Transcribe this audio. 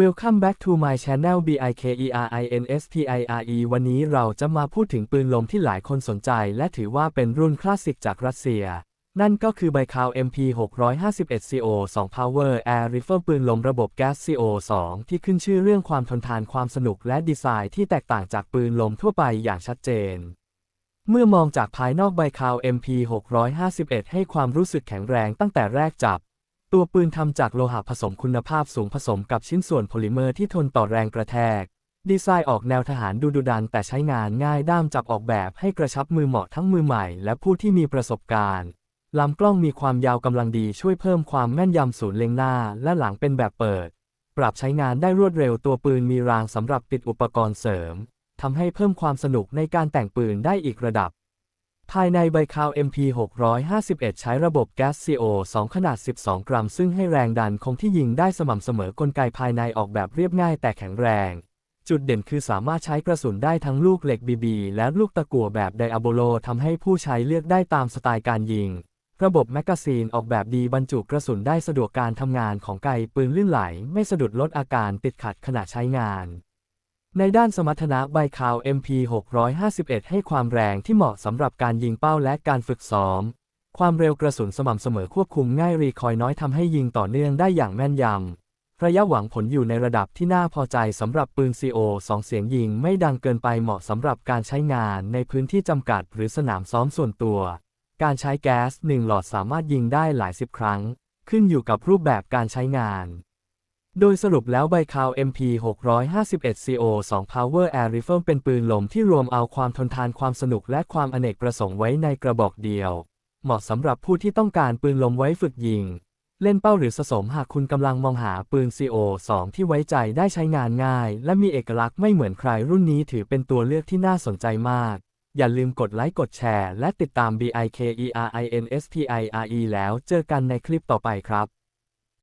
Welcome back to my channel BIKERINSPIRE วันนี้เราจะมาพูดถึงปืนลมที่หลายคนสนใจ และถือว่าเป็นรุ่นคลาสสิกจากรัสเซีย นั่นก็คือไบคาว MP 651 CO 2 Power Air Rifle ปืนลมระบบแก๊ส CO 2ที่ขึ้นชื่อเรื่องความทนทานความสนุกและดีไซน์ที่แตกต่างจากปืนลมทั่วไปอย่างชัดเจนเมื่อมองจากภายนอกไบคาว MP 651 ให้ความรู้สึกแข็งแรงตั้งแต่แรกจับ ตัวปืนทำจากโลหะผสมคุณภาพสูงผสมกับชิ้นส่วนโพลิเมอร์ที่ทนต่อแรงกระแทก ดีไซน์ออกแนวทหารดูดุดันแต่ใช้งานง่ายด้ามจับออกแบบให้กระชับมือเหมาะทั้งมือใหม่ และผู้ที่มีประสบการณ์ลำกล้องมีความยาวกำลังดีช่วยเพิ่มความแม่นยำศูนย์เล็งหน้าและหลังเป็นแบบเปิด ปรับใช้งานได้รวดเร็วตัวปืนมีรางสำหรับติดอุปกรณ์เสริมทำให้เพิ่มความสนุกในการแต่งปืนได้อีกระดับ ภายในใบคาว MP 651 ใช้ระบบแก๊ส CO 2 ขนาด 12 กรัม ซึ่งให้แรงดันคงที่ยิงได้สม่ำเสมอกลไกภายในออกแบบเรียบง่ายแต่แข็งแรง จุดเด่นคือสามารถใช้กระสุนได้ทั้งลูกเหล็กบีบีและลูกตะกั่วแบบไดอะโบโลทำให้ผู้ใช้เลือกได้ตามสไตล์การยิง ระบบแมกกาซีนออกแบบดีบรรจุกระสุนได้สะดวกการทำงานของไกปืนลื่นไหล ไม่สะดุดลดอาการติดขัดขณะใช้งาน ในด้านสมรรถนะใบคาว MP 651 ให้ความแรงที่เหมาะสำหรับการยิงเป้าและการฝึกซ้อม ความเร็วกระสุนสม่ำเสมอควบคุมง่ายรีคอยน้อยทำให้ยิงต่อเนื่องได้อย่างแม่นยำ ระยะหวังผลอยู่ในระดับที่น่าพอใจสำหรับปืน CO 2 เสียงยิงไม่ดังเกินไปเหมาะสำหรับการใช้งานในพื้นที่จำกัดหรือสนามซ้อมส่วนตัว การใช้แก๊ส 1 หลอดสามารถยิงได้หลายสิบครั้ง ขึ้นอยู่กับรูปแบบการใช้งาน โดยสรุปแล้วใบคาว MP 651 CO 2 Power Air Rifle เป็นปืนลมที่รวมเอาความทนทานความสนุกและความอเนกประสงค์ไว้ในกระบอกเดียว เหมาะสำหรับผู้ที่ต้องการปืนลมไว้ฝึกยิง เล่นเป้าหรือสะสมหากคุณกำลังมองหาปืน CO 2ที่ไว้ใจได้ใช้งานง่าย และมีเอกลักษณ์ไม่เหมือนใครรุ่นนี้ถือเป็นตัวเลือกที่น่าสนใจมาก อย่าลืมกดไลค์กดแชร์ และติดตาม BIKERINSPIRE แล้วเจอกันในคลิปต่อไปครับ